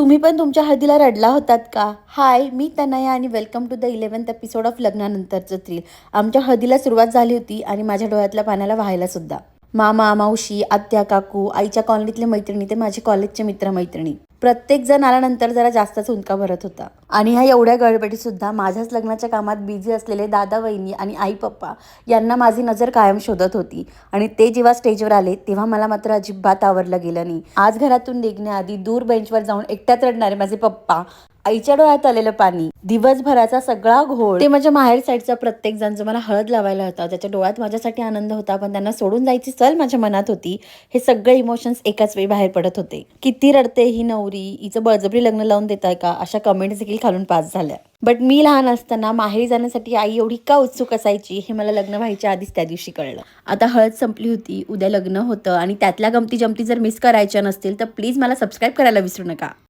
तुम्ही पण तुमच्या हळदीला रडला होतात का? हाय मी तनया आणि welcome to the eleventh episode of लग्नानंतरचं thrill आमच्या हळदीला सुरुवात झाली होती आणि माझ्या डोळ्यातल्या पाण्याला व्हायला सुद्धा. मामा मावशी आत्या काकू आईच्या कॉलनीतले मैत्रिणी ते माझे कॉलेजचे मित्रमैत्रिणी. प्रत्येक जण आल्यानंतर जरा जास्तच हुंका भरत होता. आणि ह्या एवढ्या गळबडीत सुद्धा माझ्याच लग्नाच्या कामात बिझी असलेले दादा वहिनी आणि आई पप्पा यांना माझी नजर कायम शोधत होती. आणि ते जेव्हा स्टेजवर आले तेव्हा मला मात्र अजिबात आवरलं गेलं नाही. आज घरातून निघण्याआधी दूर बेंचवर जाऊन एकट्यात रडणारे माझे पप्पा आईच्या डोळ्यात आलेलं पाणी दिवसभराचा सगळा घोळ. ते माझ्या माहेर साईडचा प्रत्येक जण जो मला हळद लावायला होता त्याच्या डोळ्यात माझ्यासाठी आनंद होता पण त्यांना सोडून जायची सल माझ्या मनात होती. हे सगळे इमोशन्स एकाच वेळी बाहेर पडत होते. किती रडते ही नवरी? हिचं बळजबरी लग्न लावून देताय का? अशा कमेंट्स देखील खालून पास झाल्या. बट मी लहान असताना माहेरी जाण्यासाठी आई एवढी का उत्सुक असायची हे मला लग्न व्हायच्या आधीच त्या दिवशी कळलं. आता हळद संपली होती उद्या लग्न होतं आणि त्यातल्या गमती जमती जर मिस करायच्या नसतील तर प्लीज मला सबस्क्राईब करायला विसरू नका.